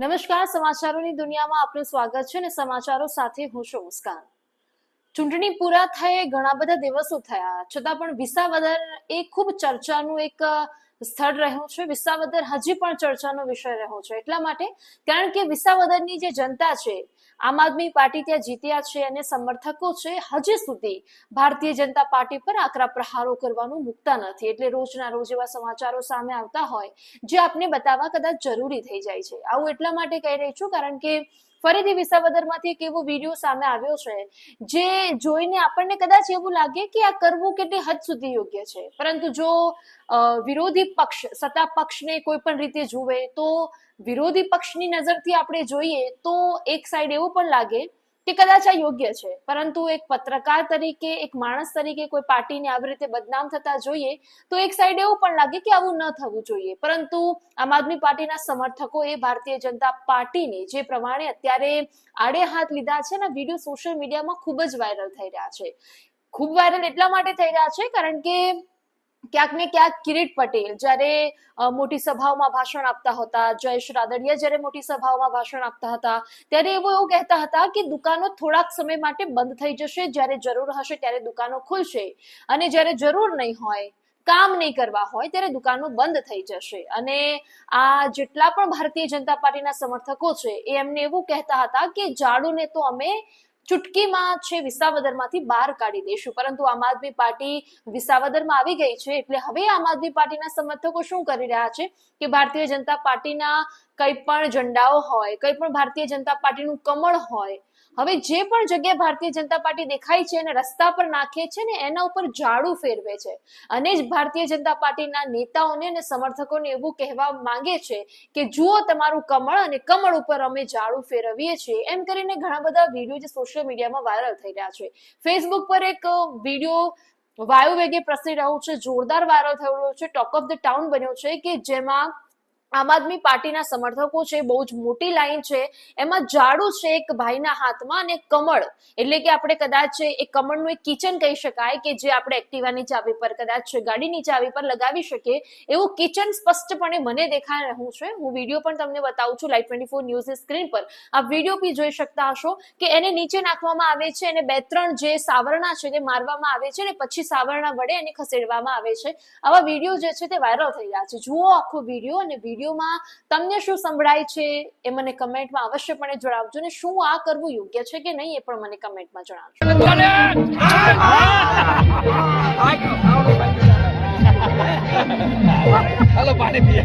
નમસ્કાર, સમાચારોની દુનિયામાં આપનું સ્વાગત છે અને સમાચારો સાથે હું છું મુસ્કાન. ચૂંટણી પૂરા થયે ઘણા બધા દિવસો થયા, છતાં પણ વિસાવદર એ ખૂબ ચર્ચાનું એક સ્થળ રહ્યું છે. વિસાવદર હજી પણ ચર્ચાનો વિષય રહ્યો છે. એટલા માટે કારણ કે વિસાવદરની જે જનતા છે આમ આદમી પાર્ટી ત્યાં જીત્યા છે અને સમર્થકો છે હજી સુધી ભારતીય જનતા પાર્ટી પર આકરા પ્રહારો કરવાનું મુકતા નથી. એટલે રોજના રોજ એવા સમાચારો સામે આવતા હોય, જે આપને બતાવવા કદાચ જરૂરી થઈ જાય છે. આવું એટલા માટે કહી રહી છું, કારણ કે ફરીથી વિસાવદરમાંથી એક એવો વીડિયો સામે આવ્યો છે, જે જોઈને આપણને કદાચ એવું લાગે કે આ કરવું કેટલી હદ સુધી યોગ્ય છે. પરંતુ જો વિરોધી પક્ષ, સત્તા પક્ષને કોઈ પણ રીતે જુએ, તો વિરોધી પક્ષની નજરથી આપણે જોઈએ તો એક સાઈડ એવું પણ લાગે કે કદાચ આ યોગ્ય છે. પરંતુ એક પત્રકાર તરીકે, એક માણસ તરીકે કોઈ પાર્ટીને આવી રીતે બદનામ થતા જોઈએ, તો એક સાઈડ એવું પણ લાગે કે આવું ન થવું જોઈએ. પરંતુ આમ આદમી પાર્ટીના સમર્થકો એ ભારતીય જનતા પાર્ટીને જે પ્રમાણે અત્યારે આડે હાથ લીધા છે ને વીડિયો સોશિયલ મીડિયામાં ખૂબ જ વાયરલ થઈ રહ્યા છે. ખૂબ વાયરલ એટલા માટે થઈ રહ્યા છે કારણ કે ક્યાંક ને ક્યાંક કિરીટ પટેલ જ્યારે મોટી સભાઓમાં ભાષણ આપતા હતા, જયેશ રાદડિયા જ્યારે મોટી સભાઓમાં ભાષણ આપતા હતા, ત્યારે એવો એવું કહેતા હતા કે દુકાનો થોડાક સમય માટે બંધ થઈ જશે, જ્યારે જરૂર હશે ત્યારે દુકાનો ખુલશે. અને જ્યારે જરૂર નહીં હોય, કામ નહીં કરવા હોય, ત્યારે દુકાનો બંધ થઈ જશે. અને આ જેટલા પણ ભારતીય જનતા પાર્ટીના સમર્થકો છે, એ એમને એવું કહેતા હતા કે ઝાડુને તો અમે ચુટકીમાં છે, વિસાવદરમાંથી બહાર કાઢી દઈશું. પરંતુ આમ આદમી પાર્ટી વિસાવદરમાં આવી ગઈ છે, એટલે હવે આમ આદમી પાર્ટીના સમર્થકો શું કરી રહ્યા છે કે ભારતીય જનતા પાર્ટીના કંઈ પણ ઝંડાઓ હોય, કંઈ પણ ભારતીય જનતા પાર્ટીનું કમળ હોય હવે જે પણ જગ્યાએ ભારતીય જનતા પાર્ટી દેખાય છે અને રસ્તા પર નાખે છે ને એના ઉપર ઝાડુ ફેરવે છે. અને જ ભારતીય જનતા પાર્ટીના નેતાઓને અને સમર્થકોને એવું કહેવા માંગે છે કે જુઓ તમારું કમળ અને કમળ ઉપર અમે ઝાડુ ફેરવીએ છીએ. એમ કરીને ઘણા બધા વીડિયો જે સોશિયલ મીડિયામાં વાયરલ થઈ રહ્યા છે. ફેસબુક પર એક વીડિયો વાયુ વેગે પ્રસરી રહ્યો છે, જોરદાર વાયરલ થઈ રહ્યો છે ટોક ઓફ ધ ટાઉન બન્યો છે કે જેમાં આમ આદમી પાર્ટીના સમર્થકો છે, બહુ જ મોટી લાઈન છે. એમાં ઝાડુ છે એક ભાઈના હાથમાં અને કમળ. એટલે કે આપણે કદાચ એ કમળનું એક કિચન કહી શકાય કે જે આપણે એક્ટિવાની ચાવી પર, કદાચ ગાડીની ચાવી પર લગાવી શકીએ. એવું કિચન સ્પષ્ટપણે મને દેખાઈ રહ્યું છે. હું વીડિયો પણ તમને બતાવું છું. લાઈવ ટ્વેન્ટી ફોર ન્યૂઝની સ્ક્રીન પર. આ વીડિયો બી જોઈ શકતા હશો કે એને નીચે નાખવામાં આવે છે અને બે ત્રણ જે સાવરણા છે તે મારવામાં આવે છે અને પછી સાવરણા વડે એને ખસેડવામાં આવે છે. આવા વીડિયો જે છે તે વાયરલ થઈ રહ્યા છે. જુઓ આખો વીડિયો અને વિડીયોમાં તમને શું સંભળાય છે એ મને કમેન્ટમાં અવશ્યપણે જણાવજો ને શું આ કરવું યોગ્ય છે કે નહીં એ પણ મને કમેન્ટમાં જણાવજો. હાલો પાણી પીએ.